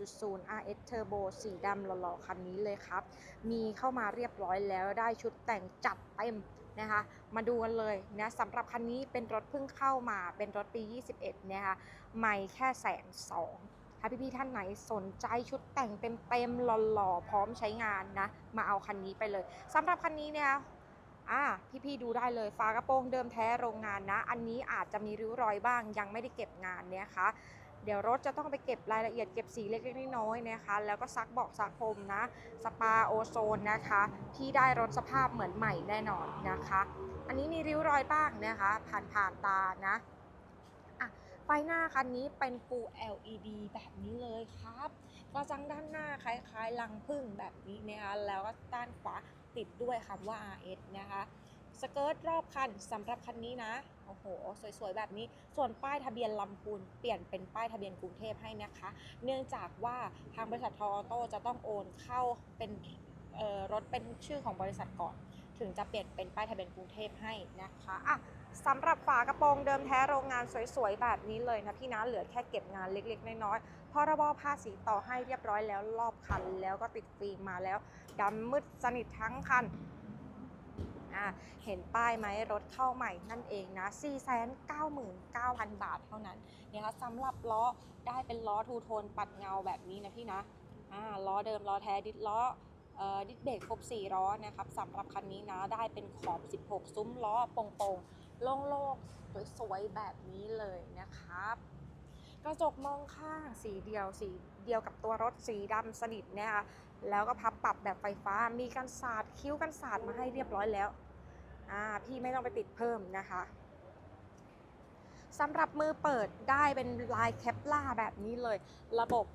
1.0 RS Turbo สีดำหล่อๆ คันนี้เลยครับ มีเข้ามาเรียบร้อยแล้วได้ชุดแต่งจัดเต็มนะคะ มาดูกันเลยนะสำหรับคันนี้เป็นรถเพิ่งเข้ามาเป็นรถปี 21 นะคะไม่แค่แสนสองถ้าพี่ๆท่านไหนสนใจชุดแต่งเต็มๆหล่อๆ พร้อมใช้งานนะ มาเอาคันนี้ไปเลยสำหรับคันนี้เนี่ยอ่าพี่ๆดูได้เลยฝากระโปรงเดิมแท้โรงงานนะ อันนี้อาจจะมีริ้วรอยบ้างยังไม่ได้เก็บงานเนี่ยคะ เดี๋ยวรถจะต้องไปเก็บรายละเอียดเก็บสีเล็กๆน้อยๆนะคะ แล้วก็ซักเบาะซักพรมนะ สปาโอโซนนะคะพี่ได้รถสภาพเหมือนใหม่แน่นอนนะคะ อันนี้มีริ้วรอยบ้างนะคะ ผ่านผ่านๆตานะอะไฟหน้าคันนี้เป็น Full LED แบบนี้เลยครับกระจังด้านหน้าคล้ายๆลังพึ่งแบบนี้นะคะ แล้วก็ด้านขวาติดด้วยคำว่า RS นะคะ สเกิร์ตรอบคันสำหรับคันนี้นะ โอ้โห สวยๆ แบบนี้ ส่วนป้ายทะเบียนลำพูนเปลี่ยนเป็นป้ายทะเบียนกรุงเทพให้นะคะ เนื่องจากว่าทางบริษัททออโต้จะต้องโอนเข้าเป็นรถเป็นชื่อของบริษัทก่อน ถึงจะเปลี่ยนเป็นป้ายทะเบียนกรุงเทพให้นะคะอะสำหรับฝากระโปรงเดิมแท้โรงงานสวยๆ แบบนี้เลยนะพี่นะเหลือแค่เก็บงานเล็กๆ น้อยๆพรบภาษีต่อให้เรียบร้อยแล้วรอบคันแล้วก็ติดฟิล์มมาแล้วดำมืดสนิททั้งคัน อ่าเห็นป้ายไหมรถเข้าใหม่นั่นเองนะ499,000บาทเท่านั้นเนี่ยค่ะสำหรับล้อได้เป็นล้อทูโทนปัดเงาแบบนี้นะพี่นะอ่าล้อเดิมล้อแท้ดิสล้อดิสเบรกครบ4ล้อนะครับสำหรับคันนี้นะได้เป็นขอบ 16 ซุ้มล้อโปร่งๆโล่งๆสวยๆแบบนี้เลยนะครับกระจกมองข้างสีเดียวสีเดียวกับตัวรถสีดำสนิทนี่ยค่ะ แล้วก็พับปรับแบบไฟฟ้ามีกันสาดคิ้วกันสาดมาให้เรียบร้อยแล้วอ่าพี่ไม่ต้องไปติดเพิ่มนะคะสำหรับมือเปิดได้เป็นลายแคปล่าแบบนี้เลย ระบบ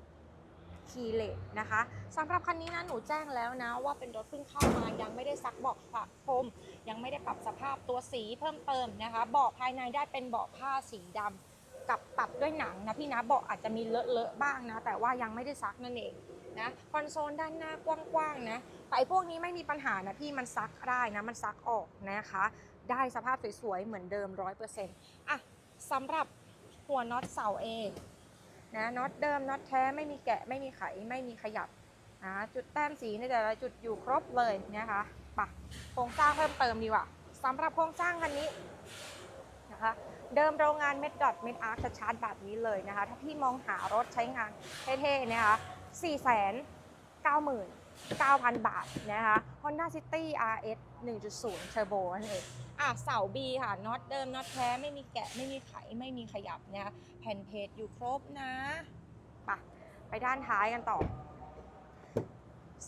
คีเลสนะคะสำหรับคันนี้นะหนูแจ้งแล้วนะ ว่าเป็นรถเพิ่งเข้ามายังไม่ได้ซักเบาะฝักพรมยังไม่ได้ปรับสภาพตัวสีเพิ่มเติมนะคะเบาะภายในได้เป็นเบาะผ้าสีดำกับปรับด้วยหนังนะพี่นะเบาะอาจจะมีเลอะๆบ้างนะ แต่ว่ายังไม่ได้ซักนั่นเอง นะคอนโซลด้านหน้ากว้างๆนะแต่ไอ้พวกนี้ไม่มีปัญหานะพี่มันซักได้นะมันซักออกนะคะ ได้สภาพสวยๆเหมือนเดิม 100%อะสำหรับหัวน็อตเสาเองนะน็อตเดิมน็อตแท้ไม่มีแกะไม่มีไขไม่มีขยับนะจุดแต้มสีในแต่ละจุดอยู่ครบเลยนะคะปะโครงสร้างเพิ่มเติมดีกว่าสำหรับโครงสร้างคันนี้นะคะเดิมโรงงานเม็ดดอทเม็ดอาร์คชาร์จแบบนี้เลยนะคะ ถ้าพี่มองหารถใช้งานเท่ๆนะคะ 4 9 0 0 0 9,000 บาทนะคะ Honda City RS 1.0 Turbo นั่นเองอะเสา B ค่ะน็อตเดิมน็อตแท้ไม่มีแกะไม่มีไขไม่มีขยับนะคะแผ่นเพจอยู่ครบนะไปะไปด้านท้ายกันต่อ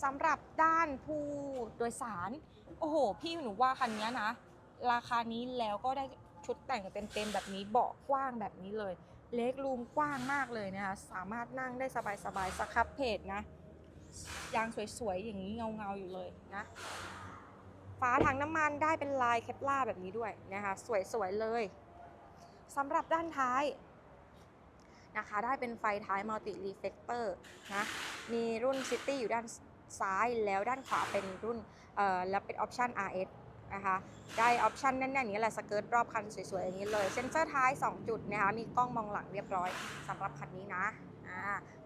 สำหรับด้านผู้โดยสาร โอ้โห พี่หนูว่าคันนี้นะ ราคานี้แล้วก็ได้ชุดแต่งเต็มๆแบบนี้เบาะกว้างแบบนี้เลย เล็กรูมกว้างมากเลยนะคะ สามารถนั่งได้สบายๆสครับเพจนะ ยางสวยๆ อย่างนี้เงาๆ อยู่เลยนะ ฝาถังน้ำมันได้เป็นลายเคปล่าแบบนี้ด้วยนะคะ สวยๆ เลยสำหรับด้านท้ายนะคะ ได้เป็นไฟท้ายมัลติรีเฟกเตอร์นะ มีรุ่น City อยู่ด้านซ้ายแล้วด้านขวาเป็นรุ่นเอ่อแล้วเป็นออปชัน RS นะคะได้ออปชันแน่นๆอย่างนี้แหละสเกิร์ตรอบคันสวยๆอย่างนี้เลยเซ็นเซอร์ท้าย 2 จุดนะคะมีกล้องมองหลังเรียบร้อยสำหรับคันนี้นะอ่า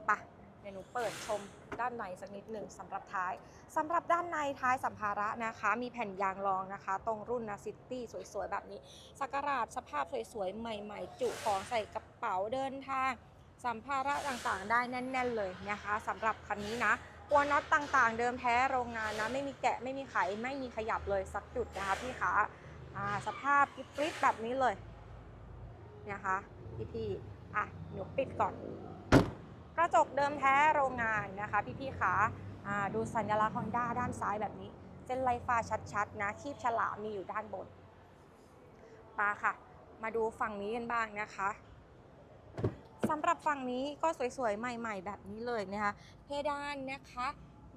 ไปะเดี๋ยวหนูเปิดชมด้านในสักนิดหนึ่งสำหรับท้ายสำหรับด้านในท้ายสัมภาระนะคะ มีแผ่นยางรองนะคะ ตรงรุ่นนะซิตี้สวยๆ แบบนี้สักราดสภาพสวยๆ ใหม่ๆ จุของใส่กระเป๋าเดินทางสัมภาระต่างๆ ได้แน่น ๆ เลยนะคะสำหรับคันนี้นะ ตัวน็อตต่างๆ เดิมแท้โรงงานนะไม่มีแกะไม่มีไขไม่มีขยับเลยสักจุดนะคะพี่คะอ่าสภาพกริบแบบนี้เลยนะคะพี่ๆอะหนูปิดก่อน กระจกเดิมแท้โรงงานนะคะ พี่ๆคะอ่าดูสัญลักษณ์ฮอนด้าด้านซ้ายแบบนี้เส้นไลฟ้าชัดๆนะคีบฉลามมีอยู่ด้านบนมาค่ะ มาดูฝั่งนี้กันบ้างนะคะ สำหรับฝั่งนี้ก็สวยๆ ใหม่ๆ แบบนี้เลยนะคะ เพดานนะคะ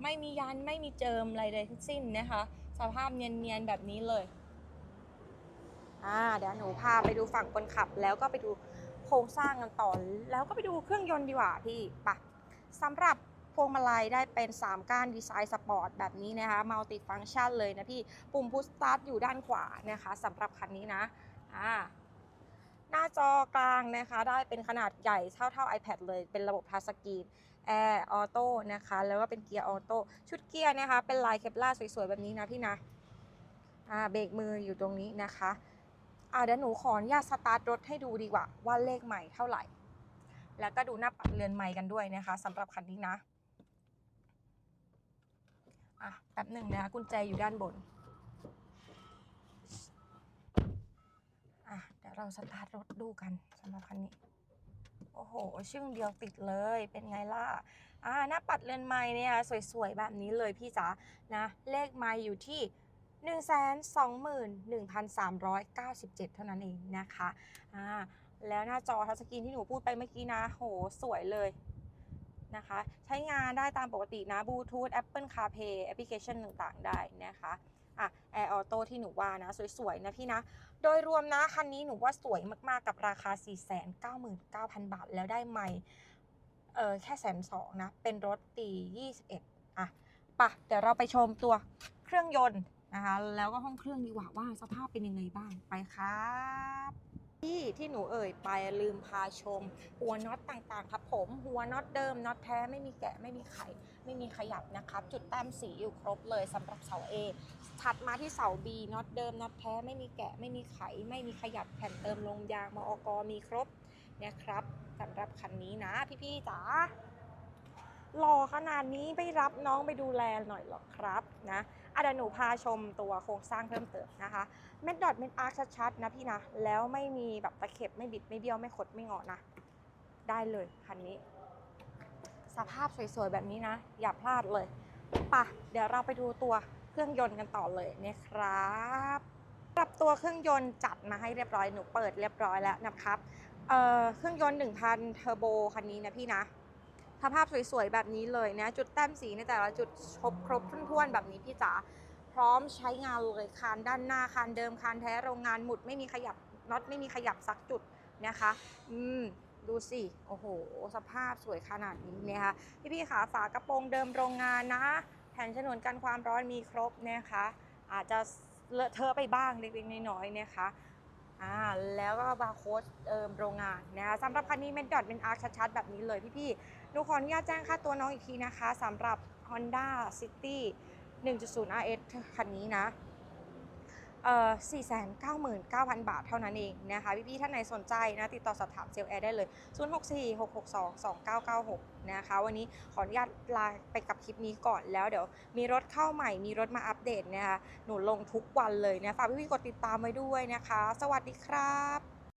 ไม่มียันไม่มีเจิมอะไรเลยทั้งสิ้นนะคะ สภาพเนียนๆ แบบนี้เลยอ่าเดี๋ยวหนูพาไปดูฝั่งคนขับแล้วก็ไปดูโครงสร้างกันต่อแล้วก็ไปดูเครื่องยนต์ดีกว่าพี่ปะสำหรับพวงมาลัยได้เป็น 3 ก้านดีไซน์สปอร์ตแบบนี้นะคะมัลติฟัง c t ชันเลยนะพี่ ปุ่มพุชสตาร์ทอยู่ด้านขวานะคะสำหรับคันนี้นะอ่า หน้าจอกลางนะคะ ได้เป็นขนาดใหญ่เท่าเท่า iPad เลย เป็นระบบทัชสกรีนแอร์ออโต้นะคะ แล้วก็เป็นเกียร์ออโต้ชุดเกียร์นะคะ เป็นลายเคปลาสวยๆ แบบนี้นะพี่นะอ่าเบรกมืออยู่ตรงนี้นะคะอ่าเดี๋ยวหนูขออนุญาตสตาร์ทรถให้ดูดีกว่า ว่าเลขใหม่เท่าไหร่ แล้วก็ดูหน้าปัดเรือนใหม่กันด้วยนะคะสำหรับคันนี้นะอะแป๊บหนึ่งนะคะกุญแจอยู่ด้านบน อะ เราสตาร์ทรถดูกันสำหรับคันนี้ โอ้โห ชึ่งเดียวติดเลยเป็นไงล่ะ อ่าหน้าปัดเรือนไม้เนี่ยสวยๆ แบบนี้เลยพี่จ๋านะ เลขไม้อยู่ที่121,397 เท่านั้นเองนะคะอ่าแล้วหน้าจอทัชสกรีนที่หนูพูดไปเมื่อกี้นะ โห สวยเลยนะคะ ใช้งานได้ตามปกตินะบลูทูธ Apple CarPlay แอปพลิเคชันต่างๆ ได้นะคะ อะ Air Auto ที่หนูว่านะ สวย ๆ นะพี่นะ โดยรวมนะคันนี้หนูว่าสวยมากๆกับราคา 499,000 บาท แล้วได้ไม่เออแค่แสนสองนะ เป็นรถปี 21 อะปะเดี๋ยวเราไปชมตัวเครื่องยนต์นะคะ แล้วก็ห้องเครื่องดีกว่าว่าสภาพเป็นยังไงบ้างไปครับ ที่ที่หนูเอ่ยไปลืมพาชม หัวน็อตต่างๆ ครับผม หัวน็อตเดิมน็อตแท้ไม่มีแกะไม่มีไข ไม่มีขยับนะครับ จุดแต้มสีอยู่ครบเลยสำหรับเสา A ถัดมาที่เสา B น็อตเดิมน็อตแท้ไม่มีแกะไม่มีไข ไม่มีขยับแผ่นเติมลมยางมอกมีครบนะครับสำหรับคันนี้นะพี่ๆจ๋าหล่อขนาดนี้ไปรับน้องไปดูแลหน่อยหรอครับนะ เดี๋ยวหนูพาชมตัวโครงสร้างเพิ่มเติมนะคะ เม็ดดอทเม็ดอาร์คชัดๆนะพี่นะ แล้วไม่มีแบบตะเข็บไม่บิดไม่เบี้ยวไม่ขดไม่งอนะ ได้เลยคันนี้ สภาพสวยๆแบบนี้นะ อย่าพลาดเลยป่ะเดี๋ยวเราไปดูตัวเครื่องยนต์กันต่อเลยนะครับปรับตัวเครื่องยนต์จัดมาให้เรียบร้อยหนูเปิดเรียบร้อยแล้วนะครับเเครื่องยนต์ 1,000 เทอร์โบคันนี้นะพี่นะ สภาพสวยๆ แบบนี้เลยนะ จุดแต้มสีในแต่ละจุดครบครบถ้วนๆ แบบนี้พี่จ๋าพร้อมใช้งานเลยคานด้านหน้าคานเดิมคานแท้โรงงานหมุดไม่มีขยับน็อตไม่มีขยับสักจุดนะคะ อืมดูสิ โอ้โห สภาพสวยขนาดนี้นะคะพี่พี่ๆขาฝากระโปรงเดิมโรงงานนะ แผ่นฉนวนกันความร้อนมีครบนะคะ อาจจะเลอะเทอะไปบ้างเล็กๆน้อยๆนะคะ อ่าแล้วก็บาร์โค้ดเอิมโรงงานนะคะสำหรับคันนี้เป็นดอทเป็นอาร์คชัดๆแบบนี้เลยพี่ๆหนูขออนุญาตแจ้งค่าตัวน้องอีกทีนะคะสำหรับ Honda City 1.0 RS คันนี้นะ เอ่อ499,000 บาทเท่านั้นเองนะคะพี่ๆท่านไหนสนใจนะติดต่อสอบถามเซลล์แอร์ได้เลย 0646622996 นะคะ วันนี้ขออนุญาตลาไปกับคลิปนี้ก่อนแล้วเดี๋ยวมีรถเข้าใหม่มีรถมาอัปเดตนะคะหนูลงทุกวันเลยนะฝากพี่ๆกดติดตามไว้ด้วยนะคะ สวัสดีครับ